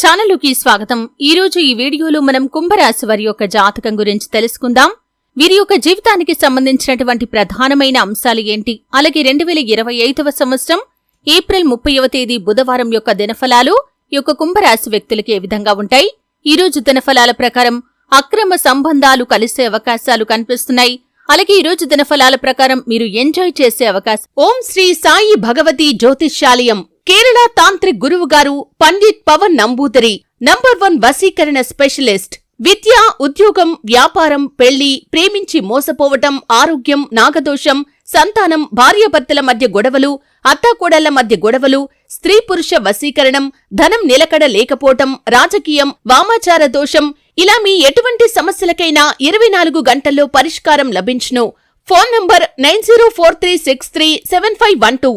ఛానల్కి స్వాగతం. ఈ రోజు ఈ వీడియోలో మనం కుంభరాశి వారి యొక్క జాతకం గురించి తెలుసుకుందాం. వీరి యొక్క జీవితానికి సంబంధించినటువంటి ప్రధానమైన అంశాలు ఏంటి? అలాగే రెండు వేల ఇరవై ఐదవ సంవత్సరం ఏప్రిల్ ముప్పైవ తేదీ బుధవారం యొక్క దినఫలాలు ఈ యొక్క కుంభరాశి వ్యక్తులకి ఏ విధంగా ఉంటాయి? ఈ రోజు దినఫలాల ప్రకారం అక్రమ సంబంధాలు కలిసే అవకాశాలు కనిపిస్తున్నాయి. అలాగే ఈ రోజు దినఫలాల ప్రకారం మీరు ఎంజాయ్ చేసే అవకాశం. ఓం శ్రీ సాయి భగవతి జ్యోతిష్యాలయం. కేరళ తాంత్రిక్ గురువు గారు పండిత్ పవన్ నంబూదరి నంబర్ వన్ వశీకరణ స్పెషలిస్ట్ విద్య ఉద్యోగం వ్యాపారం పెళ్ళి ప్రేమించి మోసపోవటం ఆరోగ్యం నాగదోషం సంతానం భార్యాభర్తల మధ్య గొడవలు అత్తాకోడళ్ళ మధ్య గొడవలు స్త్రీ పురుష వశీకరణం ధనం నిలకడ లేకపోవటం రాజకీయం వామాచార దోషం ఇలా మీ ఎటువంటి సమస్యలకైనా ఇరవై నాలుగు గంటల్లో పరిష్కారం లభించును. Phone number nine zero four three six three seven five one two.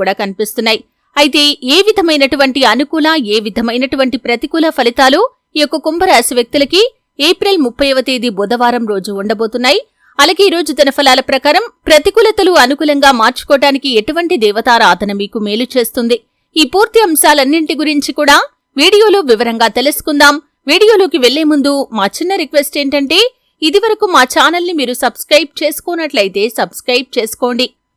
కూడా కనిపిస్తున్నాయి. అయితే ఏ విధమైనటువంటి అనుకూల ఏ విధమైనటువంటి ప్రతికూల ఫలితాలు ఈ యొక్క కుంభరాశి వ్యక్తులకి ఏప్రిల్ ముప్పైవ తేదీ బుధవారం రోజు ఉండబోతున్నాయి. అలాగే ఈ రోజు ప్రకారం ప్రతికూలతలు అనుకూలంగా మార్చుకోవటానికి ఎటువంటి దేవతారాధన మీకు మేలు చేస్తుంది? ఈ పూర్తి అంశాలన్నింటి గురించి కూడా వీడియోలో వివరంగా తెలుసుకుందాం. వీడియోలోకి వెళ్ళే ముందు మా చిన్న రిక్వెస్ట్ ఏంటంటే ఇదివరకు మా ఛానల్ని మీరు సబ్స్క్రైబ్ చేసుకోనట్లయితే సబ్స్క్రైబ్ చేసుకోండి.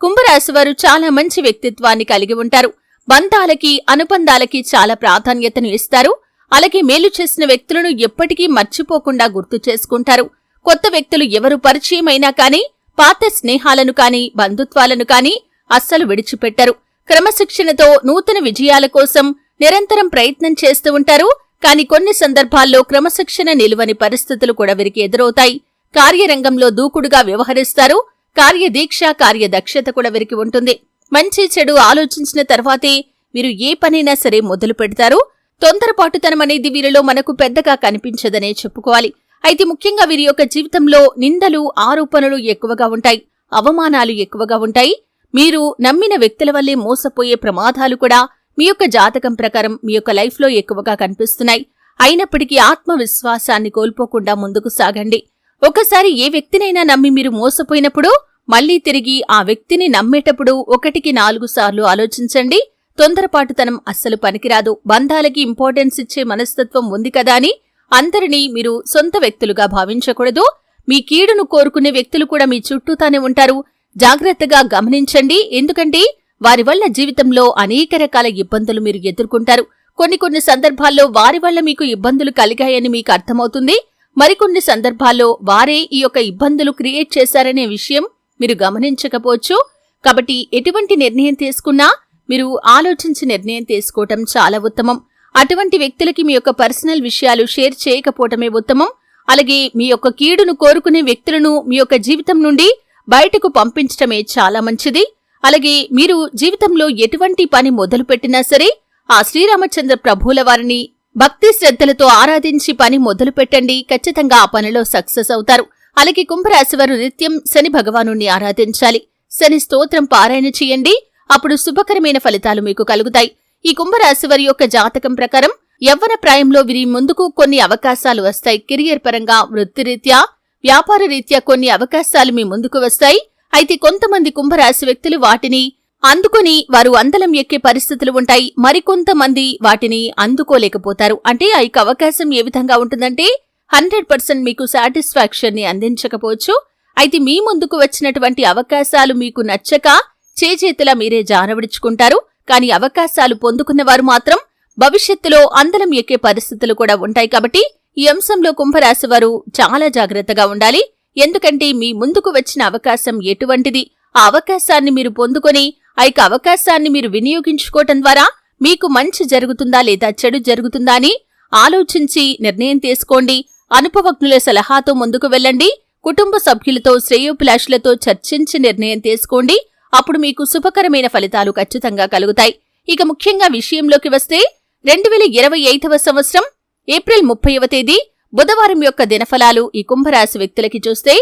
కుంభరాశివారు చాలా మంచి వ్యక్తిత్వాన్ని కలిగి ఉంటారు. బంధాలకి అనుబంధాలకి చాలా ప్రాధాన్యతను ఇస్తారు. అలాగే మేలు చేసిన వ్యక్తులను ఎప్పటికీ మర్చిపోకుండా గుర్తు చేసుకుంటారు. కొత్త వ్యక్తులు ఎవరు పరిచయమైనా కానీ పాత స్నేహాలను కానీ బంధుత్వాలను కానీ అస్సలు విడిచిపెట్టరు. క్రమశిక్షణతో నూతన విజయాల కోసం నిరంతరం ప్రయత్నం చేస్తూ ఉంటారు. కాని కొన్ని సందర్భాల్లో క్రమశిక్షణ నిలువని పరిస్థితులు కూడా వీరికి ఎదురవుతాయి. కార్యరంగంలో దూకుడుగా వ్యవహరిస్తారు. కార్యదీక్ష కార్యదక్షత కూడా వీరికి ఉంటుంది. మంచి చెడు ఆలోచించిన తర్వాతే వీరు ఏ పనైనా సరే మొదలు పెడతారు. తొందరపాటుతనం అనేది వీరిలో మనకు పెద్దగా కనిపించదనే చెప్పుకోవాలి. అయితే ముఖ్యంగా వీరి యొక్క జీవితంలో నిందలు ఆరోపణలు ఎక్కువగా ఉంటాయి. అవమానాలు ఎక్కువగా ఉంటాయి. మీరు నమ్మిన వ్యక్తుల వల్లే మోసపోయే ప్రమాదాలు కూడా మీ యొక్క జాతకం ప్రకారం మీ యొక్క లైఫ్లో ఎక్కువగా కనిపిస్తున్నాయి. అయినప్పటికీ ఆత్మవిశ్వాసాన్ని కోల్పోకుండా ముందుకు సాగండి. ఒకసారి ఏ వ్యక్తినైనా నమ్మి మీరు మోసపోయినప్పుడు మళ్ళీ తిరిగి ఆ వ్యక్తిని నమ్మేటప్పుడు ఒకటికి నాలుగు సార్లు ఆలోచించండి. తొందరపాటుతనం అస్సలు పనికిరాదు. బంధాలకి ఇంపార్టెన్స్ ఇచ్చే మనస్తత్వం ఉంది కదా అని అందరినీ మీరు సొంత వ్యక్తులుగా భావించకూడదు. మీ కీడును కోరుకునే వ్యక్తులు కూడా మీ చుట్టూతానే ఉంటారు. జాగ్రత్తగా గమనించండి. ఎందుకంటే వారి వల్ల జీవితంలో అనేక రకాల ఇబ్బందులు మీరు ఎదుర్కొంటారు. కొన్ని కొన్ని సందర్భాల్లో వారి వల్ల మీకు ఇబ్బందులు కలిగాయని మీకు అర్థమవుతుంది. మరికొన్ని సందర్భాల్లో వారే ఈ యొక్క ఇబ్బందులు క్రియేట్ చేశారనే విషయం మీరు గమనించకపోవచ్చు. కాబట్టి ఎటువంటి నిర్ణయం తీసుకున్నా మీరు ఆలోచించి నిర్ణయం తీసుకోవటం చాలా ఉత్తమం. అటువంటి వ్యక్తులకి మీ యొక్క పర్సనల్ విషయాలు షేర్ చేయకపోవటమే ఉత్తమం. అలాగే మీ యొక్క కీడును కోరుకునే వ్యక్తులను మీ యొక్క జీవితం నుండి బయటకు పంపించటమే చాలా మంచిది. అలాగే మీరు జీవితంలో ఎటువంటి పని మొదలుపెట్టినా సరే ఆ శ్రీరామచంద్ర ప్రభువుల వారిని భక్తి శ్రద్ధలతో ఆరాధించి పని మొదలు పెట్టండి ఖచ్చితంగా ఆ పనిలో సక్సెస్ అవుతారు. అలాగే కుంభరాశివారు నిత్యం శని భగవాను ఆరాధించాలి. శని స్తోత్రం పారాయణ చేయండి. అప్పుడు శుభకరమైన ఫలితాలు మీకు కలుగుతాయి. ఈ కుంభరాశివారి యొక్క జాతకం ప్రకారం యవ్వన ప్రాయంలో వీరి ముందుకు కొన్ని అవకాశాలు వస్తాయి. కెరియర్ పరంగా వృత్తిరీత్యా వ్యాపార రీత్యా కొన్ని అవకాశాలు మీ ముందుకు వస్తాయి. అయితే కొంతమంది కుంభరాశి వ్యక్తులు వాటిని అందుకొని వారు అందలం ఎక్కే పరిస్థితులు ఉంటాయి. మరికొంతమంది వాటిని అందుకోలేకపోతారు. అంటే ఆ యొక్క అవకాశం ఏ విధంగా ఉంటుందంటే హండ్రెడ్ పర్సెంట్ మీకు సాటిస్ఫాక్షన్ని అందించకపోవచ్చు. అయితే మీ ముందుకు వచ్చినటువంటి అవకాశాలు మీకు నచ్చక చేచేతులా మీరే జానవిడుచుకుంటారు కానీ అవకాశాలు పొందుకున్న వారు మాత్రం భవిష్యత్తులో అందలం ఎక్కే పరిస్థితులు కూడా ఉంటాయి కాబట్టి ఈ అంశంలో కుంభరాశి వారు చాలా జాగ్రత్తగా ఉండాలి. ఎందుకంటే మీ ముందుకు వచ్చిన అవకాశం ఎటువంటిది? ఆ అవకాశాన్ని మీరు పొందుకొని ఆ అవకాశాన్ని మీరు వినియోగించుకోవటం ద్వారా మీకు మంచి జరుగుతుందా లేదా చెడు జరుగుతుందా అని ఆలోచించి నిర్ణయం తీసుకోండి. అనుభవజ్ఞుల సలహాతో ముందుకు వెళ్ళండి. కుటుంబ సభ్యులతో శ్రేయోభిలాషులతో చర్చించి నిర్ణయం తీసుకోండి. అప్పుడు మీకు శుభకరమైన ఫలితాలు ఖచ్చితంగా కలుగుతాయి. ఇక ముఖ్యంగా విషయంలోకి వస్తే రెండు వేల ఇరవై ఐదవ సంవత్సరం ఏప్రిల్ ముప్పైవ తేదీ బుధవారం యొక్క దినఫలాలు ఈ కుంభరాశి వ్యక్తులకి చూస్తే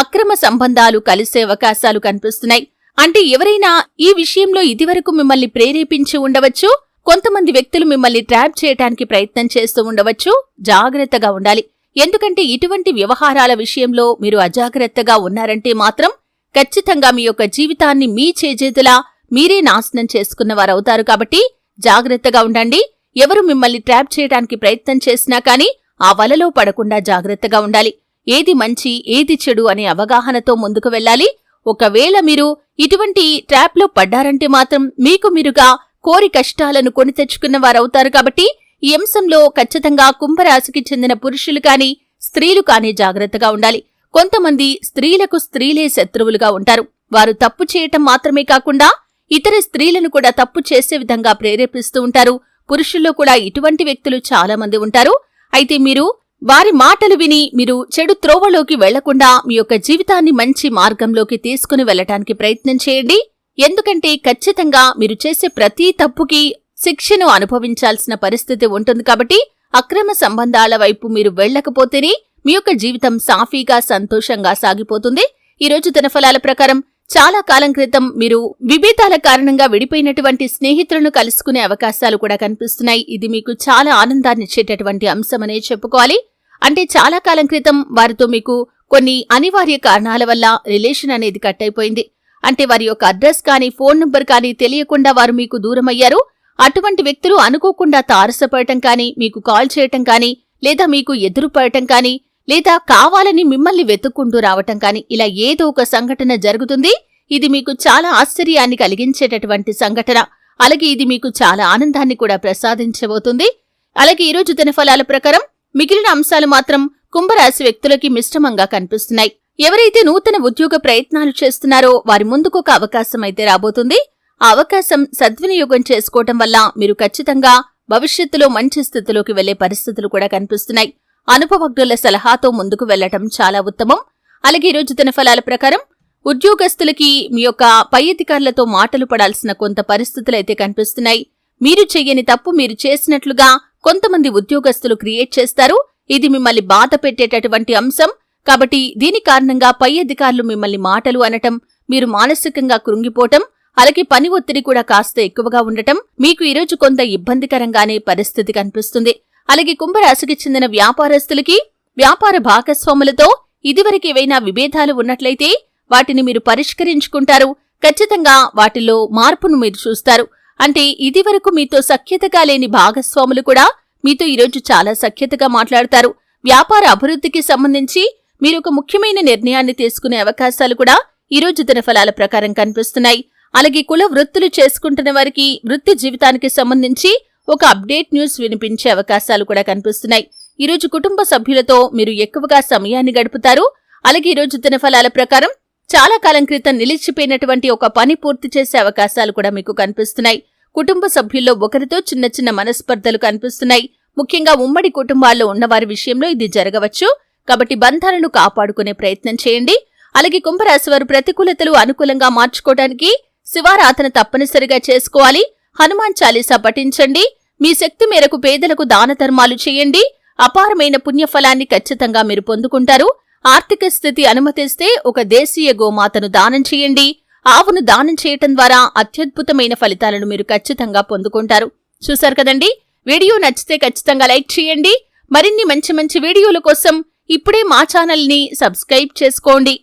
అక్రమ సంబంధాలు కలిసే అవకాశాలు కనిపిస్తున్నాయి. అంటే ఎవరైనా ఈ విషయంలో ఇదివరకు మిమ్మల్ని ప్రేరేపించి ఉండవచ్చు కొంతమంది వ్యక్తులు మిమ్మల్ని ట్రాప్ చేయడానికి ప్రయత్నం చేస్తూ ఉండవచ్చు జాగ్రత్తగా ఉండాలి. ఎందుకంటే ఇటువంటి వ్యవహారాల విషయంలో మీరు అజాగ్రత్తగా ఉన్నారంటే మాత్రం ఖచ్చితంగా మీ యొక్క జీవితాన్ని మీ చేజేతులా మీరే నాశనం చేసుకున్నవారవుతారు కాబట్టి జాగ్రత్తగా ఉండండి. ఎవరు మిమ్మల్ని ట్రాప్ చేయడానికి ప్రయత్నం చేసినా కానీ ఆ వలలో పడకుండా జాగ్రత్తగా ఉండాలి. ఏది మంచి ఏది చెడు అనే అవగాహనతో ముందుకు వెళ్ళాలి. ఒకవేళ మీరు ఇటువంటి ట్రాప్లో పడ్డారంటే మాత్రం మీకు మీరుగా కోరి కష్టాలను కొని తెచ్చుకున్న వారవుతారు కాబట్టి ఈ అంశంలో ఖచ్చితంగా కుంభరాశికి చెందిన పురుషులు కాని స్త్రీలు కాని జాగ్రత్తగా ఉండాలి. కొంతమంది స్త్రీలకు స్త్రీలే శత్రువులుగా ఉంటారు. వారు తప్పు చేయటం మాత్రమే కాకుండా ఇతర స్త్రీలను కూడా తప్పు చేసే విధంగా ప్రేరేపిస్తూ ఉంటారు. పురుషుల్లో కూడా ఇటువంటి వ్యక్తులు చాలా మంది ఉంటారు. అయితే మీరు వారి మాటలు విని మీరు చెడు త్రోవలోకి వెళ్ళకుండా మీ యొక్క జీవితాన్ని మంచి మార్గంలోకి తీసుకుని వెళ్ళటానికి ప్రయత్నం చేయండి. ఎందుకంటే ఖచ్చితంగా మీరు చేసే ప్రతి తప్పుకి శిక్షను అనుభవించాల్సిన పరిస్థితి ఉంటుంది కాబట్టి అక్రమ సంబంధాల వైపు మీరు వెళ్ళకపోతేనే మీ యొక్క జీవితం సాఫీగా సంతోషంగా సాగిపోతుంది. ఈ రోజు దినఫలాల ప్రకారం చాలా కాలం క్రితం మీరు విభేదాల కారణంగా విడిపోయినటువంటి స్నేహితులను కలుసుకునే అవకాశాలు కూడా కనిపిస్తున్నాయి. ఇది మీకు చాలా ఆనందాన్నిచ్చేటటువంటి అంశమనే చెప్పుకోవాలి. అంటే చాలా కాలం క్రితం వారితో మీకు కొన్ని అనివార్య కారణాల వల్ల రిలేషన్ అనేది కట్ అయిపోయింది. అంటే వారి యొక్క అడ్రస్ కానీ ఫోన్ నంబర్ కానీ తెలియకుండా వారు మీకు దూరమయ్యారు. అటువంటి వ్యక్తులు అనుకోకుండా తారసపడటం కానీ మీకు కాల్ చేయటం కానీ లేదా మీకు ఎదురుపడటం కానీ లేదా కావాలని మిమ్మల్ని వెతుక్కుంటూ రావటం కానీ ఇలా ఏదో ఒక సంఘటన జరుగుతుంది? ఇది మీకు చాలా ఆశ్చర్యాన్ని కలిగించేటటువంటి సంఘటన. అలాగే ఇది మీకు చాలా ఆనందాన్ని కూడా ప్రసాదించబోతుంది. అలాగే ఈరోజు దినఫలాల ప్రకారం మిగిలిన అంశాలు మాత్రం కుంభరాశి వ్యక్తులకి మిశ్రమంగా కనిపిస్తున్నాయి. ఎవరైతే నూతన ఉద్యోగ ప్రయత్నాలు చేస్తున్నారో వారి ముందుకు ఒక అవకాశం అయితే రాబోతుంది. ఆ అవకాశం సద్వినియోగం చేసుకోవటం వల్ల మీరు ఖచ్చితంగా భవిష్యత్తులో మంచి స్థితిలోకి వెళ్ళే పరిస్థితులు కూడా కనిపిస్తున్నాయి. అనుభవజ్ఞుల సలహాతో ముందుకు వెళ్ళటం చాలా ఉత్తమం. అలాగే ఈరోజు దినఫలాల ప్రకారం ఉద్యోగస్తులకి మీ యొక్క పై అధికారులతో మాటలు పడాల్సిన కొంత పరిస్థితులైతే కనిపిస్తున్నాయి. మీరు చెయ్యని తప్పు మీరు చేసినట్లుగా కొంతమంది ఉద్యోగస్తులు క్రియేట్ చేస్తారు. ఇది మిమ్మల్ని బాధ పెట్టేటటువంటి అంశం. కాబట్టి దీని కారణంగా పై అధికారులు మిమ్మల్ని మాటలు అనటం మీరు మానసికంగా కృంగిపోవటం అలాగే పని ఒత్తిడి కూడా కాస్త ఎక్కువగా ఉండటం మీకు ఈరోజు కొంత ఇబ్బందికరంగానే పరిస్థితి కనిపిస్తుంది. అలాగే కుంభరాశికి చెందిన వ్యాపారస్తులకి వ్యాపార భాగస్వాములతో ఇదివరకు ఏవైనా విభేదాలు ఉన్నట్లయితే వాటిని మీరు పరిష్కరించుకుంటారు. ఖచ్చితంగా వాటిలో మార్పును మీరు చూస్తారు. అంటే ఇదివరకు మీతో సఖ్యతగా లేని భాగస్వాములు కూడా మీతో ఈరోజు చాలా సఖ్యతగా మాట్లాడతారు. వ్యాపార అభివృద్ధికి సంబంధించి మీరు ఒక ముఖ్యమైన నిర్ణయాన్ని తీసుకునే అవకాశాలు కూడా ఈరోజు దినఫలాల ప్రకారం కనిపిస్తున్నాయి. అలాగే కుల వృత్తులు చేసుకుంటున్న వారికి వృత్తి జీవితానికి సంబంధించి ఒక అప్డేట్ న్యూస్ వినిపించే అవకాశాలు కూడా కనిపిస్తున్నాయి. ఈరోజు కుటుంబ సభ్యులతో మీరు ఎక్కువగా సమయాన్ని గడుపుతారు. అలాగే ఈరోజు దినఫలాల ప్రకారం చాలా కాలం క్రితం నిలిచిపోయినటువంటి ఒక పని పూర్తి చేసే అవకాశాలు కూడా మీకు కనిపిస్తున్నాయి. కుటుంబ సభ్యుల్లో ఒకరితో చిన్న చిన్న మనస్పర్ధలు కనిపిస్తున్నాయి. ముఖ్యంగా ఉమ్మడి కుటుంబాల్లో ఉన్నవారి విషయంలో ఇది జరగవచ్చు. కాబట్టి బంధాలను కాపాడుకునే ప్రయత్నం చేయండి. అలాగే కుంభరాశి వారు ప్రతికూలతలు అనుకూలంగా మార్చుకోవడానికి శివారాధన తప్పనిసరిగా చేసుకోవాలి. హనుమాన్ చాలీసా పఠించండి. మీ శక్తి మేరకు పేదలకు దాన ధర్మాలు చేయండి. అపారమైన పుణ్యఫలాన్ని ఖచ్చితంగా మీరు పొందుకుంటారు. ఆర్థిక స్థితి అనుమతిస్తే ఒక దేశీయ గోమాతను దానం చేయండి. ఆవును దానం చేయటం ద్వారా అత్యద్భుతమైన ఫలితాలను మీరు ఖచ్చితంగా పొందుకుంటారు. చూశారు కదండి? వీడియో నచ్చితే ఖచ్చితంగా లైక్ చేయండి. మరిన్ని మంచి మంచి వీడియోల కోసం ఇప్పుడే మా ఛానల్ని సబ్స్క్రైబ్ చేసుకోండి.